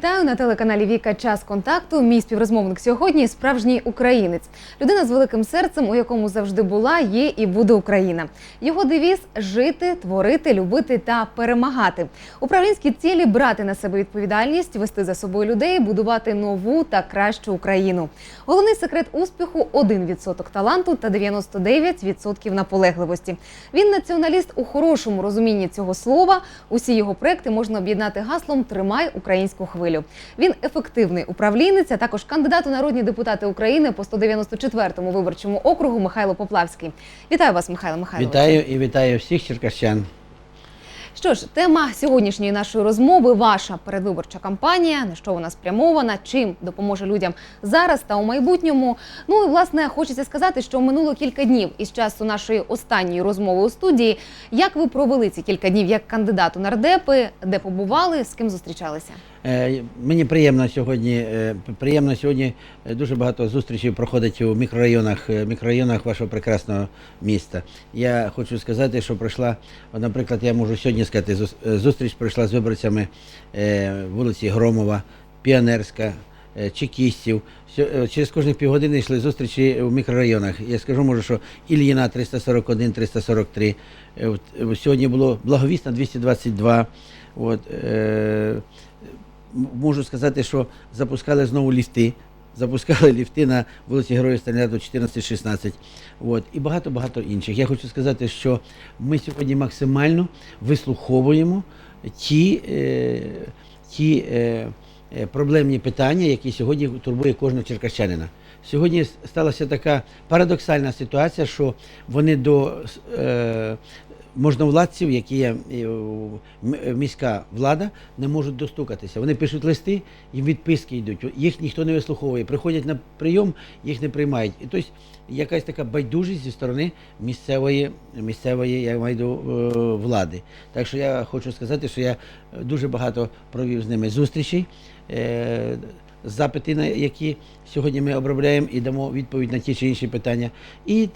Вітаю на телеканалі Віка Час контакту. Мій співрозмовник сьогодні справжній українець, людина з великим серцем, у якому завжди була, є і буде Україна. Його девіз жити, творити, любити та перемагати. Управлінські цілі брати на себе відповідальність, вести за собою людей, будувати нову та кращу Україну. Головний секрет успіху 1% таланту та 99% наполегливості. Він націоналіст у хорошому розумінні цього слова. Усі його проекти можна об'єднати гаслом Тримай українську хвилю. Він ефективний управлінець, а також кандидат у народні депутати України по 194-му виборчому округу Михайло Поплавський. Вітаю вас, Михайло Михайлович. Вітаю і вітаю всіх черкащан. Що ж, тема сьогоднішньої нашої розмови ваша передвиборча кампанія. На що вона спрямована, чим допоможе людям зараз та у майбутньому. Ну і власне хочеться сказати, що минуло кілька днів із часу нашої останньої розмови у студії. Як ви провели ці кілька днів як кандидат у нардепи, де побували, з ким зустрічалися? Е, Мені приємно сьогодні. е, Приємно сьогодні е, дуже багато зустрічей проходить у мікрорайонах, мікрорайонах вашого прекрасного міста. Я хочу сказати, що пройшла, наприклад, я можу сьогодні сказати, зустріч пройшла з виборцями вулиці Громова, Піонерська. Чекістів. Через кожних півгодини йшли зустрічі у мікрорайонах. Я скажу, може, що Ільїна 341, 343. е, от, е, Сьогодні було Благовісна 222. От, можу сказати, що запускали знову ліфти. Запускали ліфти на вулиці Героїв Сталінграду 14-16. От, і багато-багато інших. Я хочу сказати, що ми сьогодні максимально вислуховуємо ті, е, ті е, е, проблемні питання, які сьогодні турбує кожного черкащанина. Сьогодні сталася така парадоксальна ситуація, що вони до е, можновладців, які є е, е, міська влада, не можуть достукатися. Вони пишуть листи, їм відписки йдуть. Їх ніхто не вислуховує. Приходять на прийом, їх не приймають. І тобто якась така байдужість зі сторони місцевої, місцевої я маю до влади. Так що я хочу сказати, що я дуже багато провів з ними зустрічей. Е, запити, на які сьогодні ми обробляємо і дамо відповідь на ті чи інші питання. І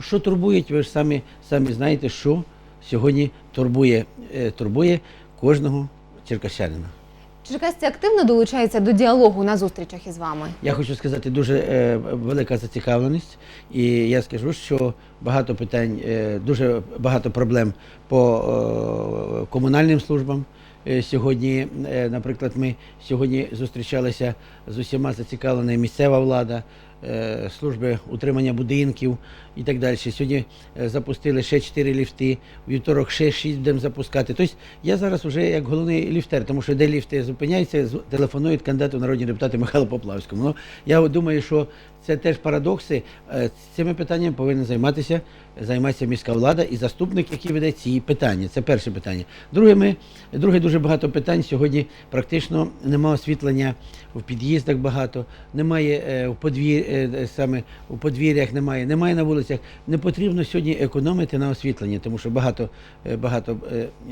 що турбує, ви ж самі, самі знаєте, що сьогодні турбує, е, турбує кожного черкащанина. Черкасці активно долучаються до діалогу на зустрічах із вами. Я хочу сказати, дуже е, велика зацікавленість, і я скажу, що багато питань, е, дуже багато проблем по е, комунальним службам. Е, Сьогодні, е, наприклад, ми сьогодні зустрічалися з усіма зацікавлена місцева влада, служби утримання будинків і так далі. Сьогодні е, запустили ще 4 ліфти, в вівторок ще 6 будемо запускати. Тобто я зараз вже як головний ліфтер, тому що де ліфти зупиняються, телефонують кандидату народні депутати Михайло Поплавському. Ну, я думаю, що це теж парадокси. Е, Цими питаннями повинна займатися, займатися міська влада і заступник, який веде ці питання. Це перше питання. Друге, ми, друге дуже багато питань. Сьогодні практично немає освітлення в під'їздах багато, немає е, в подвір, е, саме у подвір'ях немає, немає на вулицях. Не потрібно сьогодні економити на освітленні, тому що багато, багато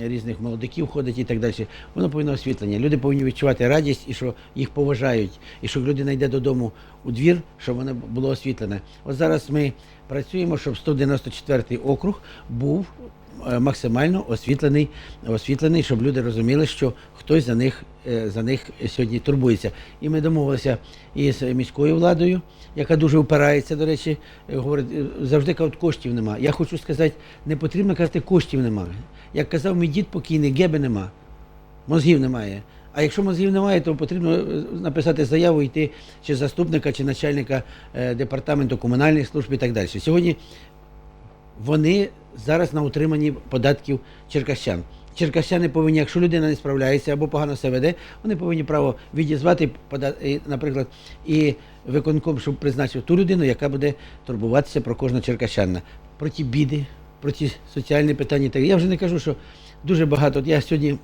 різних молодиків ходить і так далі. Воно повинно освітлення. Люди повинні відчувати радість і що їх поважають, і що людина йде додому у двір, щоб воно було освітлене. От зараз ми працюємо, щоб 194 округ був е, максимально освітлений, освітлений, щоб люди розуміли, що хтось за них, е, за них сьогодні турбується. І ми домовилися із міською владою, яка дуже впирається, до речі, е, говорить, завжди кажуть, коштів нема. Я хочу сказати, не потрібно казати, коштів немає. Як казав мій дід покійний, геби нема, мозгів немає. А якщо мозгів немає, то потрібно е, написати заяву, йти чи заступника, чи начальника е, департаменту комунальних служб і так далі. Сьогодні вони зараз на утриманні податків черкащан. Черкащани повинні, якщо людина не справляється або погано себе веде, вони повинні право відізвати, наприклад, і виконком, щоб призначив ту людину, яка буде турбуватися про кожного черкащана, про ті біди, про ті соціальні питання. Я вже не кажу, що дуже багато. От я сьогодні,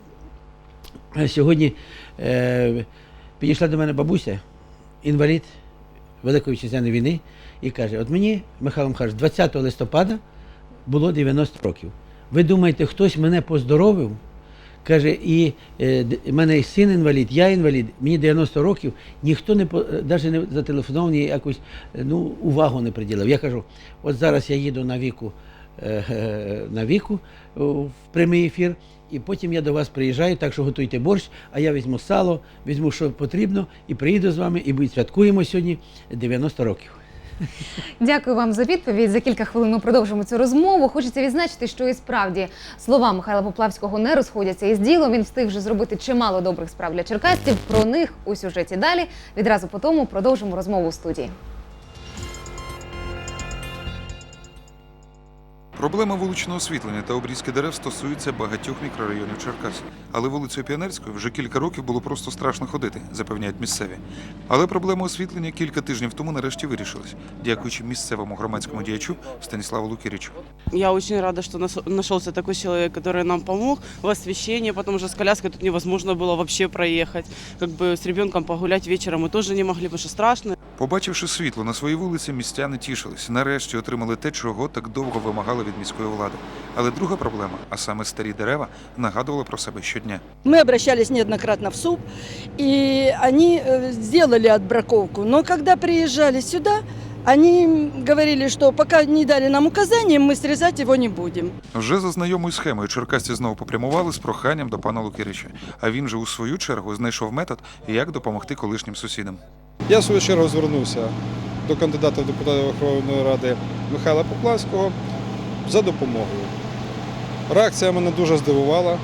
сьогодні е, підійшла до мене бабуся, інвалід Великої вітчизняної війни, і каже: от мені, Михайло Михайлович, 20 листопада було 90 років. Ви думаєте, хтось мене поздоровив? Каже, і е, мене і син інвалід, я інвалід, мені 90 років, ніхто не навіть не зателефонував, ні якусь ну, увагу не приділив. Я кажу, от зараз я їду на віку е, на віку в прямий ефір. І потім я до вас приїжджаю, так що готуйте борщ, а я візьму сало, візьму, що потрібно, і приїду з вами, і відсвяткуємо сьогодні 90 років. Дякую вам за відповідь. За кілька хвилин ми продовжимо цю розмову. Хочеться відзначити, що і справді слова Михайла Поплавського не розходяться із ділом. Він встиг вже зробити чимало добрих справ для черкасців. Про них у сюжеті далі. Відразу по тому продовжимо розмову у студії. Проблема вуличного освітлення та обрізки дерев стосується багатьох мікрорайонів Черкас. Але вулицею Піонерською вже кілька років було просто страшно ходити, запевняють місцеві. Але проблема освітлення кілька тижнів тому нарешті вирішилась, дякуючи місцевому громадському діячу Станіславу Лукірічу. Я очень рада, что нас- нашелся такой человек, который нам помог в освещении. Потом уже с коляской тут невозможно было вообще проехать. Как бы с ребенком погулять вечером мы тоже не могли, потому что страшно. Побачивши світло на своїй вулиці, містяни тішились. Нарешті отримали те, чого так довго вимагали від міської влади. Але друга проблема, а саме старі дерева, нагадувала про себе щодня. Мы обращались неоднократно в СУП, и они э, сделали отбраковку. Но когда приезжали сюда, они говорили, что пока не дали нам указания, мы срезать его не будем. Вже за знайомою схемою черкасці знову попрямували з проханням до пана Лукірича. А він же у свою чергу знайшов метод, як допомогти колишнім сусідам. Я в свою чергу звернувся до кандидата в депутати Верховної Ради Михайла Поплавського за допомогою. Реакція мене дуже здивувала.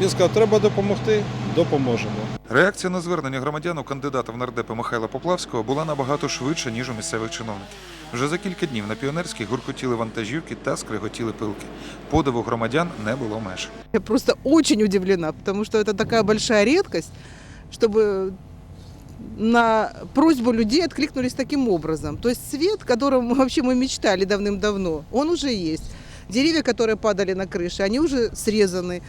Він сказав, треба допомогти, допоможемо. Реакція на звернення громадян у кандидата в нардепи Михайла Поплавського була набагато швидша, ніж у місцевих чиновників. Вже за кілька днів на піонерській гуркотіли вантажівки та скриготіли пилки. Подиву громадян не було меж. Я просто очень удивлена, потому что это такая большая редкость, чтобы на просьбу людей откликнулись таким образом. То есть свет, которым вообще мы мечтали давным-давно, он уже есть. Деревья, которые падали на крыши, они уже срезаны.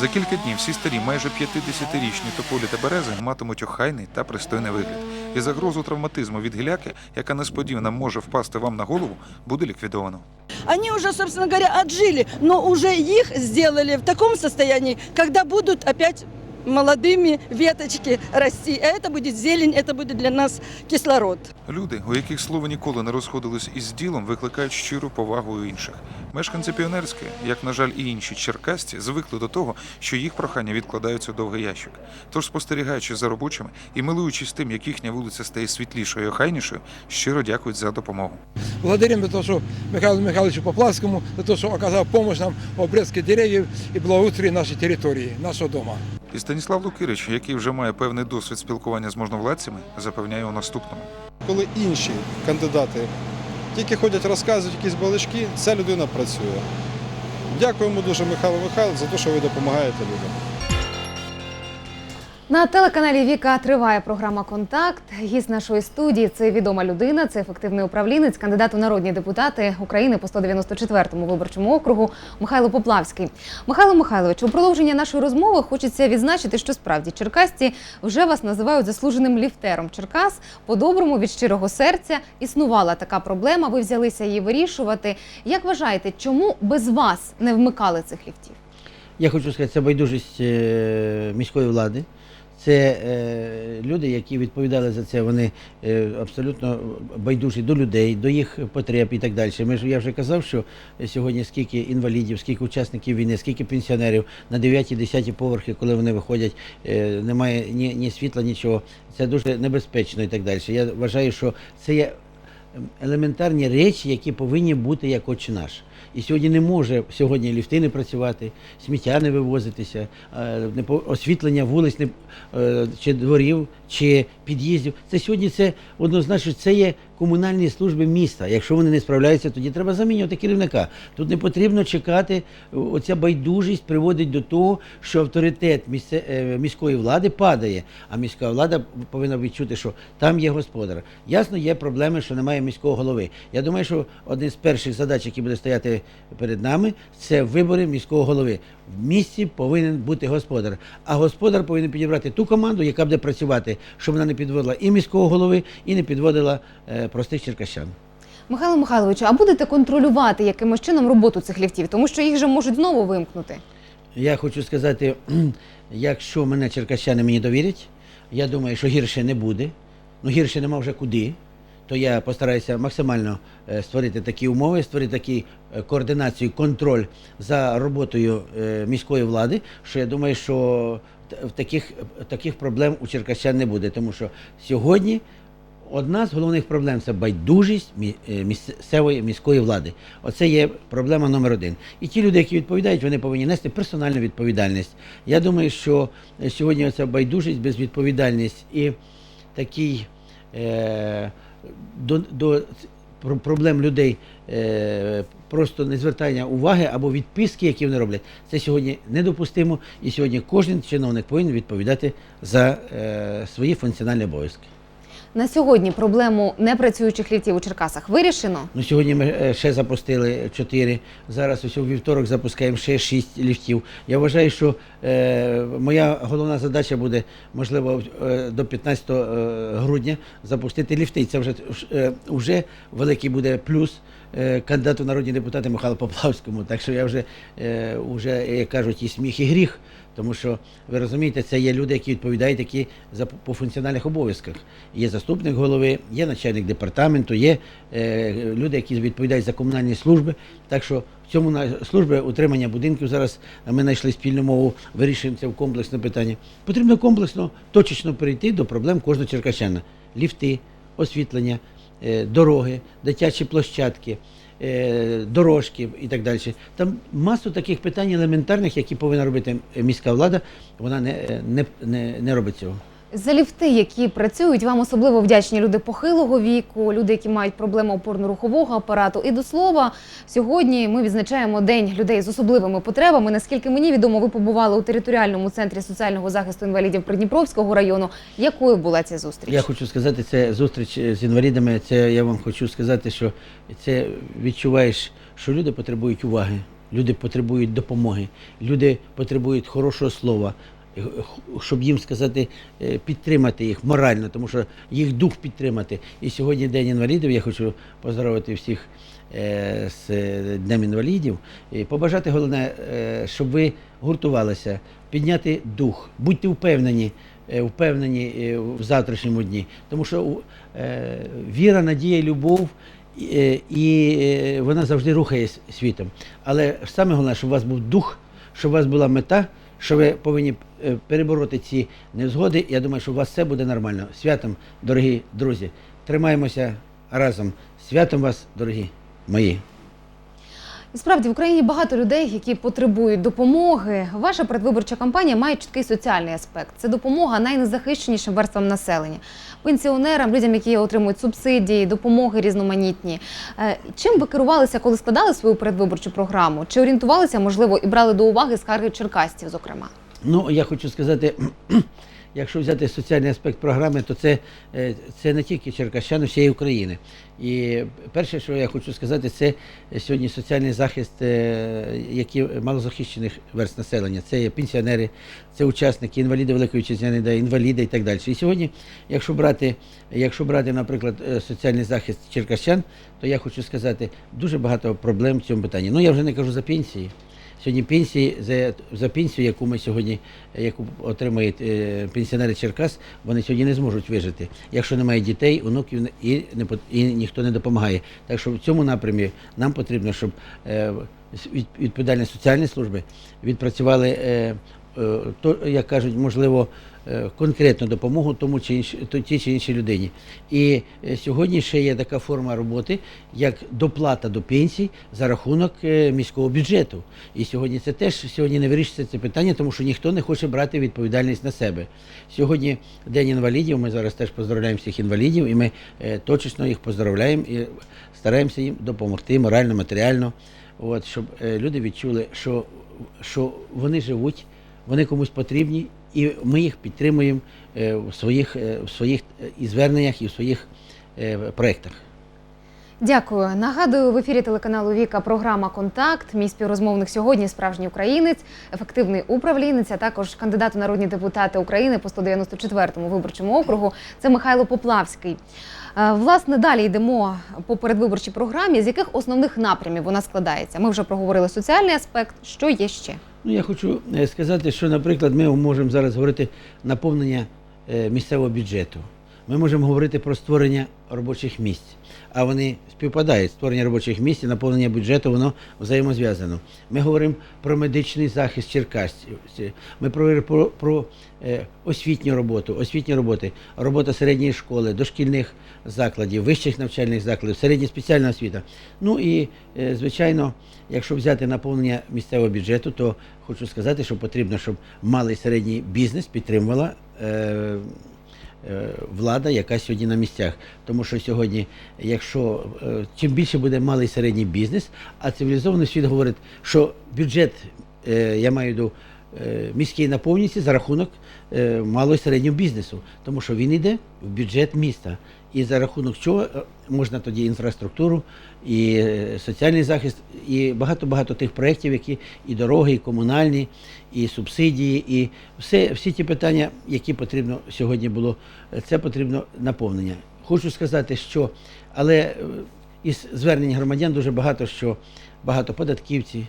За кілька днів всі старі, майже 50-річні тополі та берези матимуть охайний та пристойний вигляд. І загрозу травматизму від гіляки, яка несподівано може впасти вам на голову, буде ліквідовано. Они уже, собственно говоря, отжили, но уже их сделали в таком состоянии, когда будут опять молодыми веточки расти. А это будет зелень, это будет для нас кислород. Люди, у яких слово ніколи не розходилось із ділом, викликають щиру повагу у інших. Мешканці Піонерської, як на жаль, і інші черкасці, звикли до того, що їх прохання відкладаються у довгий ящик. Тож, спостерігаючи за робочими і милуючись тим, як їхня вулиця стає світлішою і охайнішою, щиро дякують за допомогу. Благодарим за то, что Михаилу Михайловичу Поплавскому, за то, что оказал помощь нам в обрезке деревьев и благоустрии нашей территории, нашего дома. І Станіслав Лукирич, який вже має певний досвід спілкування з можновладцями, запевняє у наступному. Коли інші кандидати тільки ходять, розказують якісь балачки, ця людина працює. Дякуємо дуже Михайло Михайлович, за те, що ви допомагаєте людям. На телеканалі Віка триває програма Контакт. Гість нашої студії це відома людина, це ефективний управлінець, кандидат у народні депутати України по 194-му виборчому округу Михайло Поплавський. Михайло Михайлович, у продовження нашої розмови хочеться відзначити, що справді черкасці вже вас називають заслуженим ліфтером. Черкас по-доброму від щирого серця існувала така проблема. Ви взялися її вирішувати. Як вважаєте, чому без вас не вмикали цих ліфтів? Я хочу сказати, це байдужість е, міської влади. Це е, люди, які відповідали за це, вони е, абсолютно байдужі до людей, до їх потреб і так далі. Ми ж я вже казав, що сьогодні скільки інвалідів, скільки учасників війни, скільки пенсіонерів на 9-10 поверхи, коли вони виходять, е, немає ні, ні світла, нічого. Це дуже небезпечно і так далі. Я вважаю, що це є елементарні речі, які повинні бути як отче наш. І сьогодні не може сьогодні ліфти не працювати, сміття не вивозитися, е, освітлення вулиць е, чи дворів, чи під'їздів. Це сьогодні це однозначно це є комунальні служби міста. Якщо вони не справляються, тоді треба замінювати керівника. Тут не потрібно чекати. Оця байдужість приводить до того, що авторитет місце, е, міської влади падає, а міська влада повинна відчути, що там є господар. Ясно, є проблеми, що немає міського голови. Я думаю, що один з перших задач, які буде стояти перед нами, це вибори міського голови. В місті повинен бути господар. А господар повинен підібрати ту команду, яка буде працювати, щоб вона не підводила і міського голови, і не підводила е, простих черкащан. Михайло Михайловичу, а будете контролювати якимось чином роботу цих ліфтів, тому що їх же можуть знову вимкнути. Я хочу сказати, якщо мене черкащани мені довірять, я думаю, що гірше не буде. Ну гірше нема вже куди. То я постараюся максимально е, створити такі умови, створити такі е, координацію, контроль за роботою е, міської влади. Що я думаю, що таких, таких проблем у черкащан не буде, тому що сьогодні. Одна з головних проблем це байдужість місцевої міської влади. Оце є проблема номер один. І ті люди, які відповідають, вони повинні нести персональну відповідальність. Я думаю, що сьогодні ця байдужість, безвідповідальність і такий до, до проблем людей е, просто не звертання уваги або відписки, які вони роблять, це сьогодні недопустимо. І сьогодні кожен чиновник повинен відповідати за е, свої функціональні обов'язки. На сьогодні проблему непрацюючих ліфтів у Черкасах вирішено. Ну, сьогодні ми е, ще запустили чотири. Зараз ось у вівторок запускаємо ще шість ліфтів. Я вважаю, що е, моя головна задача буде, можливо, е, до 15 е, грудня запустити ліфти. Це вже, вже великий буде плюс кандидату народні депутати Михайлу Поплавському. Так що я вже, е, вже, як кажуть, і сміх, і гріх. Тому що ви розумієте, це є люди, які відповідають які за по функціональних обов'язках. Є заступник голови, є начальник департаменту, є е, люди, які відповідають за комунальні служби. Так що в цьому на служби утримання будинків зараз ми знайшли спільну мову, вирішуємо це в комплексне питання. Потрібно комплексно, точечно перейти до проблем кожного черкащана: ліфти, освітлення, е, дороги, дитячі площадки. Е, Дорожки і так далі. Там масу таких питань елементарних, які повинна робити міська влада. Вона не, е, не, не, не робить цього. За ліфти, які працюють, вам особливо вдячні люди похилого віку, люди, які мають проблеми опорно-рухового апарату. І до слова, сьогодні ми відзначаємо День людей з особливими потребами. Наскільки мені відомо, ви побували у територіальному центрі соціального захисту інвалідів Придніпровського району. Якою була ця зустріч? Я хочу сказати, це зустріч з інвалідами. Це я вам хочу сказати, що це відчуваєш, що люди потребують уваги, люди потребують допомоги, люди потребують хорошого слова, е, щоб їм сказати, е, підтримати їх морально, тому що їх дух підтримати. І сьогодні День інвалідів. Я хочу поздоровити всіх е, з е, Днем інвалідів. І побажати головне, е, щоб ви гуртувалися, підняти дух, будьте впевнені, е, впевнені е, в завтрашньому дні. Тому що е, віра, надія, любов. і- е, е, вона завжди рухає світом. Але саме головне, щоб у вас був дух, щоб у вас була мета, що ви повинні е, перебороти ці невзгоди. Я думаю, що у вас все буде нормально. Святом, дорогі друзі, тримаємося разом. Святом вас, дорогі мої. Справді в Україні багато людей, які потребують допомоги. Ваша передвиборча кампанія має чіткий соціальний аспект. Це допомога найнезахищенішим верствам населення, пенсіонерам, людям, які отримують субсидії, допомоги різноманітні. Е, Чим ви керувалися, коли складали свою передвиборчу програму? Чи орієнтувалися, можливо, і брали до уваги скарги черкастів, зокрема? Ну, я хочу сказати, якщо взяти соціальний аспект програми, то це, е, це не тільки черкащани всієї України. І перше, що я хочу сказати, це сьогодні соціальний захист е, які малозахищених верст населення. Це пенсіонери, це учасники, інваліди Великої Вітчизняної, інваліди і так далі. І сьогодні, якщо брати, якщо брати, наприклад, е, соціальний захист черкащан, то я хочу сказати, дуже багато проблем в цьому питанні. Ну, я вже не кажу за пенсії. Сьогодні пенсії за, за пенсію, яку ми сьогодні, яку отримують е, пенсіонери Черкас, вони сьогодні не зможуть вижити, якщо немає дітей, онуків і, не, і ніхто не допомагає. Так що в цьому напрямі нам потрібно, щоб е, відповідальні соціальні служби відпрацювали, е, то, як кажуть, можливо, конкретну допомогу тому чи інші, то- тій чи іншій людині. І е, сьогодні ще є така форма роботи, як доплата до пенсій за рахунок е, міського бюджету. І сьогодні це теж сьогодні не вирішиться це питання, тому що ніхто не хоче брати відповідальність на себе. Сьогодні День інвалідів. Ми зараз теж поздравляємо всіх інвалідів, і ми е, точечно їх поздравляємо і стараємося їм допомогти морально, матеріально, от, щоб е, люди відчули, що, що вони живуть, вони комусь потрібні, і ми їх підтримуємо е, в своїх, е, в своїх е, і зверненнях, і в своїх проєктах. Дякую. Нагадую, в ефірі телеканалу Віка програма Контакт. Мій співрозмовник сьогодні справжній українець, ефективний управлінець, а також кандидат у народні депутати України по 194-му виборчому округу. Це Михайло Поплавський. Власне, далі йдемо по передвиборчій програмі. З яких основних напрямів вона складається? Ми вже проговорили соціальний аспект. Що є ще? Ну, я хочу е, сказати, що, наприклад, ми можемо зараз говорити наповнення е, місцевого бюджету. Ми можемо говорити про створення робочих місць. А вони співпадають. Створення робочих місць і наповнення бюджету, воно взаємозв'язано. Ми говоримо про медичний захист черкасців. Ми говоримо про, про е, освітню роботу, освітні роботи, робота середньої школи, дошкільних закладів, вищих навчальних закладів, середня спеціальна освіта. Ну і, е, звичайно, якщо взяти наповнення місцевого бюджету, то хочу сказати, що потрібно, щоб малий середній бізнес підтримувала. Е, Влада, яка сьогодні на місцях, тому що сьогодні, якщо е, чим більше буде малий і середній бізнес, а цивілізований світ говорить, що бюджет, е, я маю до е, міський наповнюється за рахунок е, малого і середнього бізнесу, тому що він йде в бюджет міста. І за рахунок чого е, можна тоді інфраструктуру, і е, соціальний захист, і багато-багато тих проєктів, які і дороги, і комунальні, і субсидії, і все, всі ті питання, які потрібно сьогодні було, е, це потрібно наповнення. Хочу сказати, що але із звернень громадян дуже багато що багато податківці,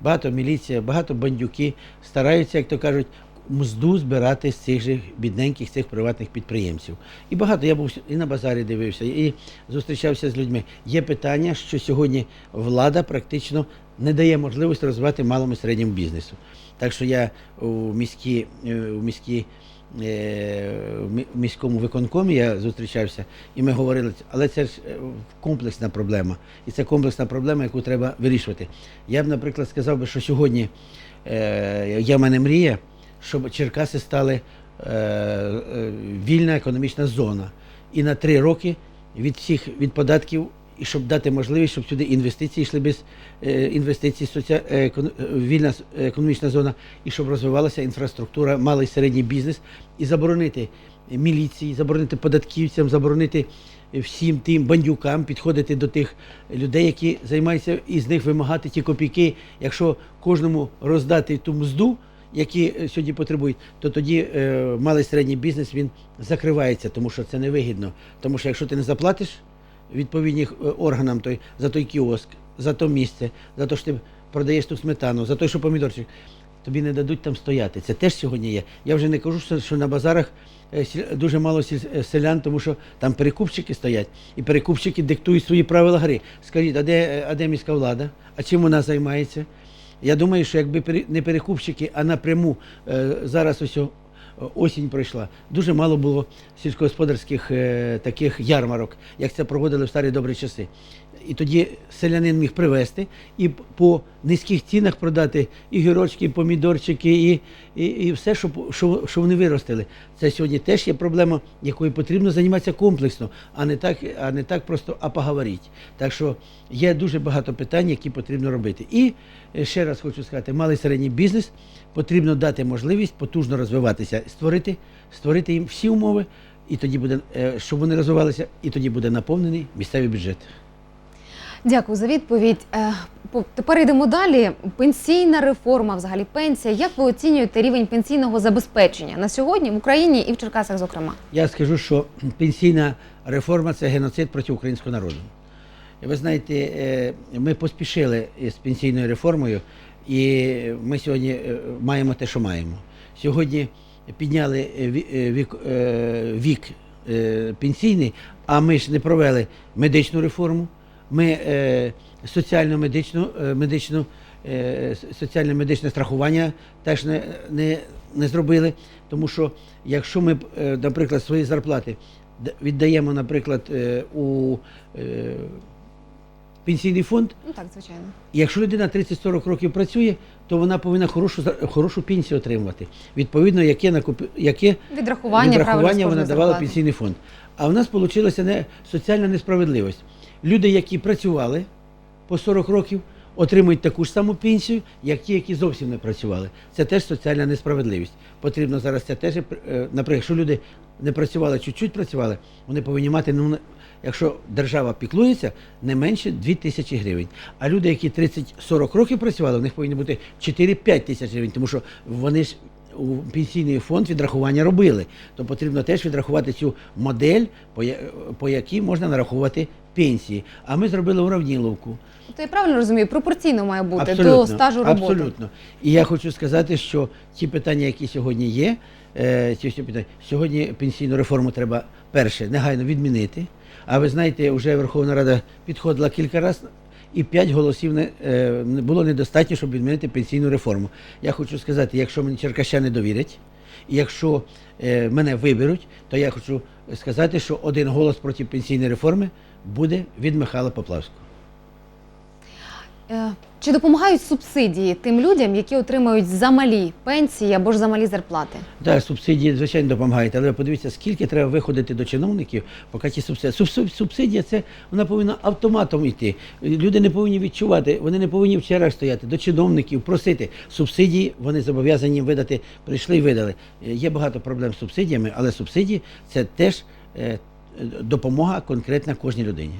багато міліція, багато бандюки стараються, як то кажуть, мзду збирати з цих же бідненьких цих приватних підприємців. І багато я був і на базарі дивився, і зустрічався з людьми. Є питання, що сьогодні влада практично не дає можливості розвивати малому і середньому бізнесу. Так що я у міській, е, у міській е, в міському виконкомі я зустрічався, і ми говорили, але це ж е, комплексна проблема. І це комплексна проблема, яку треба вирішувати. Я б, наприклад, сказав би, що сьогодні є в мене мрія, щоб Черкаси стали е, е, вільна економічна зона. І на три роки від всіх від податків, і щоб дати можливість, щоб сюди інвестиції йшли без е, інвестицій, соці... е, економ- е, вільна економічна зона, і щоб розвивалася інфраструктура, малий середній бізнес, і заборонити міліції, заборонити податківцям, заборонити всім тим бандюкам підходити до тих людей, які займаються, і з них вимагати ті копійки. Якщо кожному роздати ту мзду, які е, сьогодні потребують, то тоді е, малий середній бізнес він закривається, тому що це невигідно. Тому що якщо ти не заплатиш відповідним е, органам той, за той кіоск, за то місце, за те, що ти продаєш ту сметану, за той, що помідорчик, тобі не дадуть там стояти. Це теж сьогодні є. Я вже не кажу, що, на базарах дуже мало селян, тому що там перекупщики стоять, і перекупщики диктують свої правила гри. Скажіть, а де, а де міська влада? А чим вона займається? Я думаю, що якби не перекупщики, а напряму е, зараз ось осінь пройшла, дуже мало було сільськогосподарських е, таких ярмарок, як це проводили в старі добрі часи. І тоді селянин міг привезти і по низьких цінах продати і гірочки, і помідорчики, і, і, і все, що, що, що вони виростили. Це сьогодні теж є проблема, якою потрібно займатися комплексно, а не так, а не так просто а. Так що є дуже багато питань, які потрібно робити. І е, ще раз хочу сказати, малий середній бізнес потрібно дати можливість потужно розвиватися, створити, створити їм всі умови, і тоді буде, е, щоб вони розвивалися, і тоді буде наповнений місцевий бюджет. Дякую за відповідь. Е, Тепер йдемо далі. Пенсійна реформа, взагалі пенсія. Як ви оцінюєте рівень пенсійного забезпечення на сьогодні в Україні і в Черкасах, зокрема? Я скажу, що пенсійна реформа це геноцид проти українського народу. Ви знаєте, е, ми поспішили з пенсійною реформою, і ми сьогодні е, маємо те, що маємо. Сьогодні підняли е, е, вік, вік пенсійний, а ми ж не провели медичну реформу. Ми соціально-медичну е, медичну, е, соціально-медичне страхування теж не, не, не зробили. Тому що якщо ми, наприклад, свої зарплати віддаємо, наприклад, у пенсійний фонд, Ну так, звичайно. якщо людина 30-40 років працює, то вона повинна хорошу, хорошу пенсію отримувати. Відповідно, яке, накопи, яке Відрахування, відрахування вона давала пенсійний фонд. А в нас вийшла не, соціальна несправедливість. Люди, які працювали по 40 років, отримують таку ж саму пенсію, як ті, які зовсім не працювали. Це теж соціальна несправедливість. Потрібно зараз це теж, е, наприклад, якщо люди не працювали, чуть-чуть працювали, вони повинні мати, ну, якщо держава піклується, не менше 2 тисячі гривень. А люди, які 30-40 років працювали, у них повинні бути 4-5 тисяч гривень, тому що вони ж у пенсійний фонд відрахування робили. То потрібно теж відрахувати цю модель, по, якій можна нарахувати пенсії. А ми зробили уравніловку. То я правильно розумію, пропорційно має бути до стажу роботи. Абсолютно. І я хочу сказати, що ті питання, які сьогодні є, е, ці всі питання, сьогодні пенсійну реформу треба перше негайно відмінити. А ви знаєте, вже Верховна Рада підходила кілька разів. І п'ять голосів не, е, було недостатньо, щоб відмінити пенсійну реформу. Я хочу сказати, якщо мені черкащани довірять, і якщо е, мене виберуть, то я хочу сказати, що один голос проти пенсійної реформи буде від Михайла Поплавського. Чи допомагають субсидії тим людям, які отримують замалі пенсії або ж замалі зарплати? Так, субсидії, звичайно, допомагають, але подивіться, скільки треба виходити до чиновників, поки ті субсидії. Субсидія, це вона повинна автоматом йти. Люди не повинні відчувати, вони не повинні в чергах стояти до чиновників, просити. Субсидії вони зобов'язані видати, прийшли і видали. Є багато проблем з субсидіями, але субсидії це теж е, допомога конкретна кожній людині.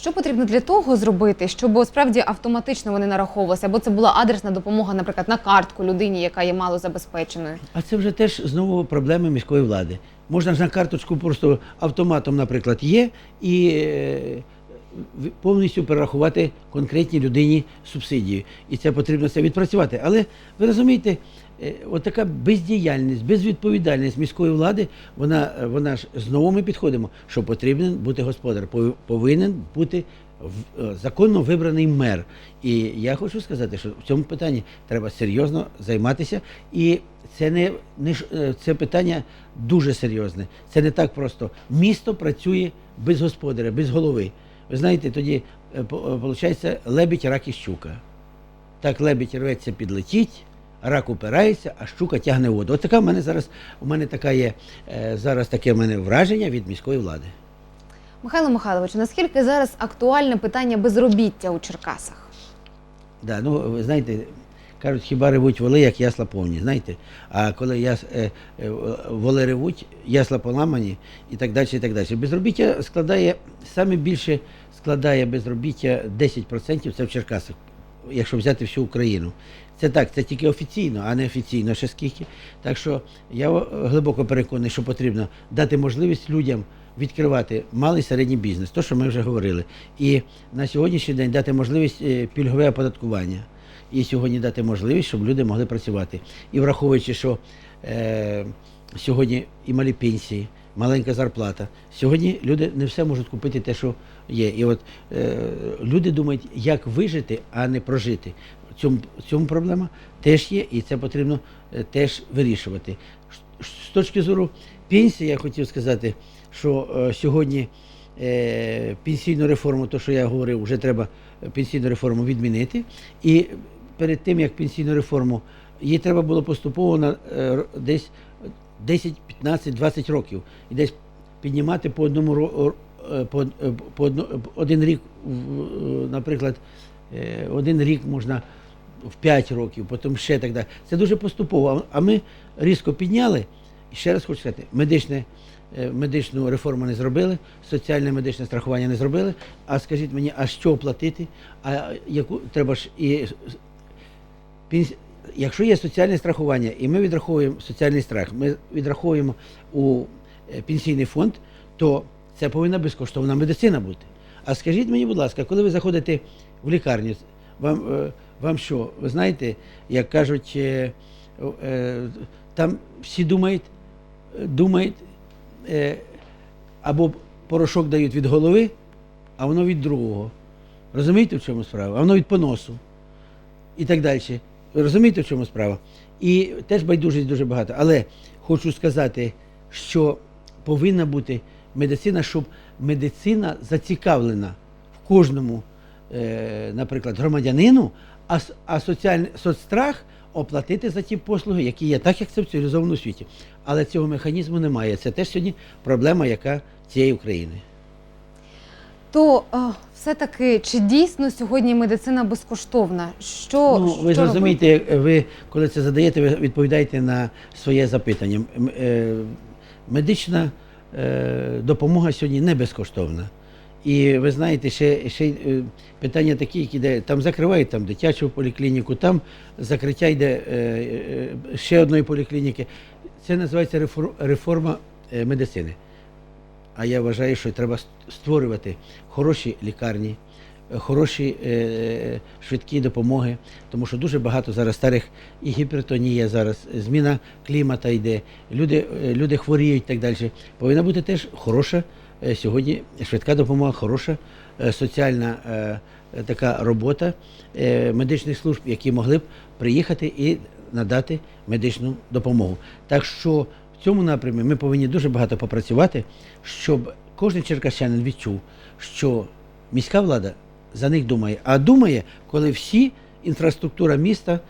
Що потрібно для того зробити, щоб справді автоматично вони нараховувалися, або це була адресна допомога, наприклад, на картку людині, яка є мало забезпеченою? А це вже теж знову проблеми міської влади. Можна ж на карточку просто автоматом, наприклад, є, і е, повністю перерахувати конкретній людині субсидію. І це потрібно все відпрацювати. Але ви розумієте, е, от така бездіяльність, безвідповідальність міської влади, вона, вона ж знову ми підходимо, що потрібен бути господар, повинен бути е, законно вибраний мер. І я хочу сказати, що в цьому питанні треба серйозно займатися. І це не, не е, це питання дуже серйозне. Це не так просто. Місто працює без господаря, без голови. Ви знаєте, тоді виходить лебідь, рак і щука. Так лебідь рветься підлетіть, рак упирається, а щука тягне воду. От така в мене зараз, у мене така є е, зараз таке в мене враження від міської влади. Михайло Михайловичу, наскільки зараз актуальне питання безробіття у Черкасах? Да, ну ви знаєте, кажуть, хіба ревуть воли, як ясла повні, знаєте. А коли яс, е, е, воли ревуть, ясла поламані і так далі, і так далі. Безробіття складає, саме більше складає безробіття 10% це в Черкасах, якщо взяти всю Україну. Це так, це тільки офіційно, а не офіційно ще скільки. Так що я е, глибоко переконаний, що потрібно дати можливість людям відкривати малий середній бізнес, то, що ми вже говорили. І на сьогоднішній день дати можливість е, пільгове оподаткування. І сьогодні дати можливість, щоб люди могли працювати. І враховуючи, що е, сьогодні і малі пенсії, маленька зарплата. Сьогодні люди не все можуть купити те, що є. І от е, люди думають, як вижити, а не прожити. Цьому, цьому проблема теж є, і це потрібно е, теж вирішувати. З точки зору пенсії, я хотів сказати, що е, сьогодні е, пенсійну реформу, то що я говорив, вже треба пенсійну реформу відмінити. І перед тим, як пенсійну реформу, її треба було поступово на десь 10, 15, 20 років. І десь піднімати по одному по, е, по один рік, наприклад, один рік можна в 5 років, потім ще так далі. Це дуже поступово. А ми різко підняли. І ще раз хочу сказати, медичне, е, медичну реформу не зробили, соціальне медичне страхування не зробили. А скажіть мені, а що платити? А яку треба ж і якщо є соціальне страхування, і ми відраховуємо соціальний страх, ми відраховуємо у е, пенсійний фонд, то це повинна безкоштовна медицина бути. А скажіть мені, будь ласка, коли ви заходите в лікарню, вам, е, вам що, ви знаєте, як кажуть, е, е, там всі думають, думають, е, або порошок дають від голови, а воно від другого. Розумієте, в чому справа? А воно від поносу і так далі. Розумієте, в чому справа? І теж байдужість дуже багато. Але хочу сказати, що повинна бути медицина, щоб медицина зацікавлена в кожному, наприклад, громадянину, а, а соціальний соцстрах оплатити за ті послуги, які є, так як це в цивілізованому світі. Але цього механізму немає. Це теж сьогодні проблема, яка цієї України. То все-таки чи дійсно сьогодні медицина безкоштовна? Що, Ну, ви що розумієте, ви коли це задаєте, ви відповідаєте на своє запитання. Е, Медична е, допомога сьогодні не безкоштовна. І ви знаєте, ще, ще е, питання такі, які де там закривають там дитячу поліклініку, там закриття йде е, е, ще одної поліклініки. Це називається рефор- реформа медицини. а я вважаю, що треба створювати хороші лікарні, хороші швидкі допомоги, тому що дуже багато зараз старих і гіпертонія зараз, зміна клімата йде, люди, люди хворіють і так далі. Повинна бути теж хороша сьогодні швидка допомога, хороша е, соціальна е, е, така робота е, медичних служб, які могли б приїхати і надати медичну допомогу. Так що в цьому напрямі ми повинні дуже багато попрацювати, щоб кожен черкащанин відчув, що міська влада за них думає. А думає, коли всі інфраструктура міста,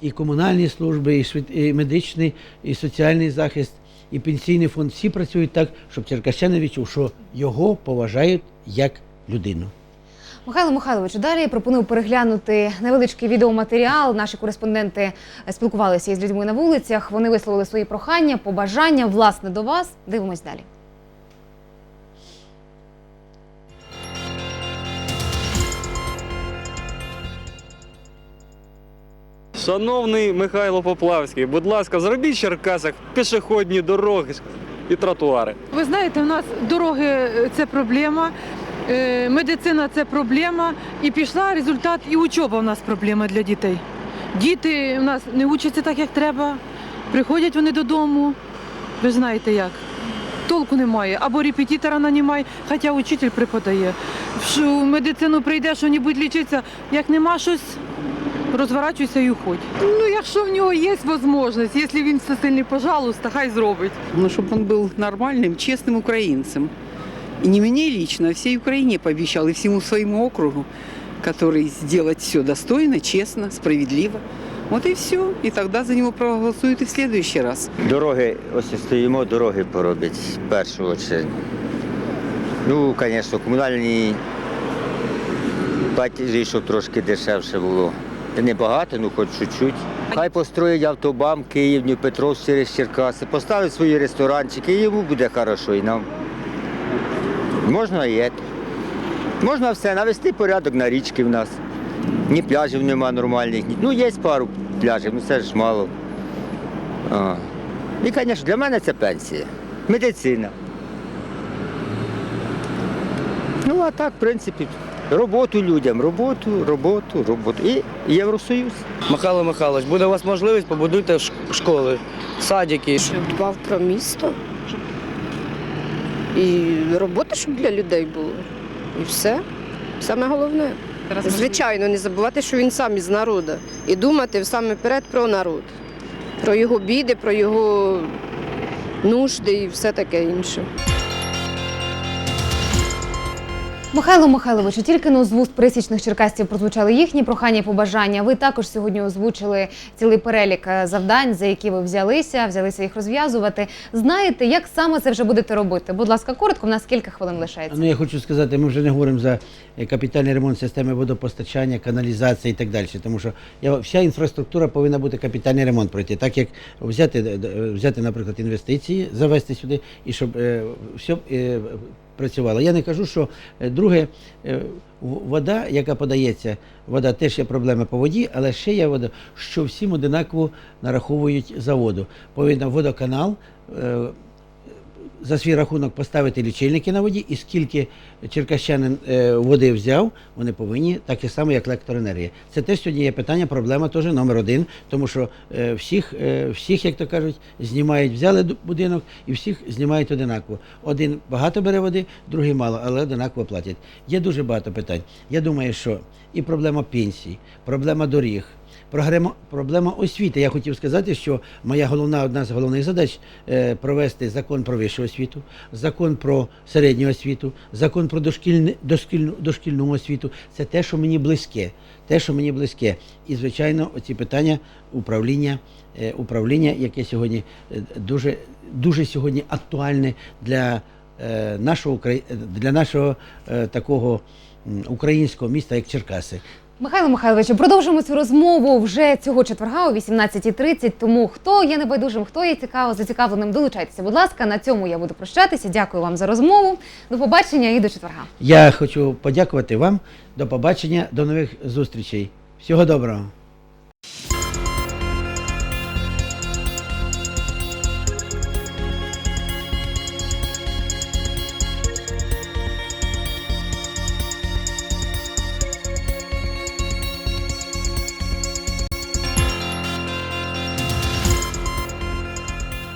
і комунальні служби, і медичний, і соціальний захист, і пенсійний фонд всі працюють так, щоб черкащанин відчув, що його поважають як людину. Михайло Михайловичу, далі пропоную переглянути невеличкий відеоматеріал. Наші кореспонденти е, спілкувалися із людьми на вулицях. Вони висловили свої прохання, побажання власне до вас. Дивимось далі. Шановний Михайло Поплавський, будь ласка, зробіть в Черкасах пішохідні дороги і тротуари. Ви знаєте, у нас дороги е, це проблема, е, медицина це проблема. І пішла результат, і учоба у нас проблема для дітей. Діти у нас не учаться так, як треба. Приходять вони додому. Ви знаєте як. Толку немає. Або репетитора нанімає, хоча учитель преподає. В медицину прийде, що небудь лічиться, як нема щось, розворачуйся і уходь. Ну, якщо в нього є можливість, якщо він всесильний, пожалуйста, хай зробить. Ну, чтобы он был нормальным, честным украинцем. И не мне лично, а всей Украине пообещал, и всему своему округу, который сделать все достойно, честно, справедливо. Вот и все. И тогда за него проголосуют и в следующий раз. Дороги, ось стоїмо, дороги поробять в першу чергу. Ну, звісно, комунальні платежі, щоб трошки дешевше було. Не багато, ну хоч чуть-чуть. Хай построять автобам Київ, Дніпропетровськ через Черкаси, поставить свої ресторанчики, і йому буде хорошо і нам. Можна і це. Можна все, навести порядок на річки в нас. Ні пляжів нема нормальних. Ну, є пару пляжів, ну це ж мало. А. І, звісно, для мене це пенсія. Медицина. Ну, а так, в принципі, роботу людям, роботу, роботу, роботу. І Євросоюз. Михайло Михайлович, буде у вас можливість, побудуйте школи, садики. Щоб дбав про місто. І робота, щоб для людей було. І все. Саме головне. Звичайно, не забувати, що він сам із народу. І думати саме вперед про народ, про його біди, про його нужди і все таке інше. Михайло Михайловичу, тільки но з вуст пересічних черкасців прозвучали їхні прохання і побажання. Ви також сьогодні озвучили цілий перелік е, завдань, за які ви взялися, взялися їх розв'язувати. Знаєте, як саме це вже будете робити? Будь ласка, коротко, в нас кілька хвилин лишається. Ну я хочу сказати, ми вже не говоримо за е, капітальний ремонт системи водопостачання, каналізації і так далі. Тому що я, вся інфраструктура повинна бути капітальний ремонт пройти. Так як взяти, е, взяти, наприклад, інвестиції, завести сюди і щоб все е, працювало. Я не кажу, що е, друге, е, вода, яка подається, вода теж є проблеми по воді, але ще є вода, що всім одинаково нараховують за воду. Повідно, водоканал. За свій рахунок поставити лічильники на воді, і скільки черкащанин е, води взяв, вони повинні так і само, як електроенергія. Це теж сьогодні є питання, проблема теж номер один, тому що е, всіх, е, всіх, як то кажуть, знімають, взяли будинок і всіх знімають одинаково. Один багато бере води, другий мало, але одинаково платять. Є дуже багато питань. Я думаю, що і проблема пенсій, проблема доріг. Програма, проблема освіти. Я хотів сказати, що моя головна одна з головних задач е, провести закон про вищу освіту, закон про середню освіту, закон про дошкільне, дошкільну, дошкільну освіту. Це те, що мені близьке. Те, що мені близьке. І, звичайно, оці питання управління, е, управління, яке сьогодні е, дуже, дуже сьогодні актуальне для нашого, для нашого такого українського міста, як Черкаси. Михайло Михайловичу, продовжимо цю розмову вже цього четверга о 18.30. Тому хто є небайдужим, хто є цікаво, зацікавленим, долучайтеся. Будь ласка, на цьому я буду прощатися. Дякую вам за розмову. До побачення і до четверга. Я хочу подякувати вам. До побачення, до нових зустрічей. Всього доброго.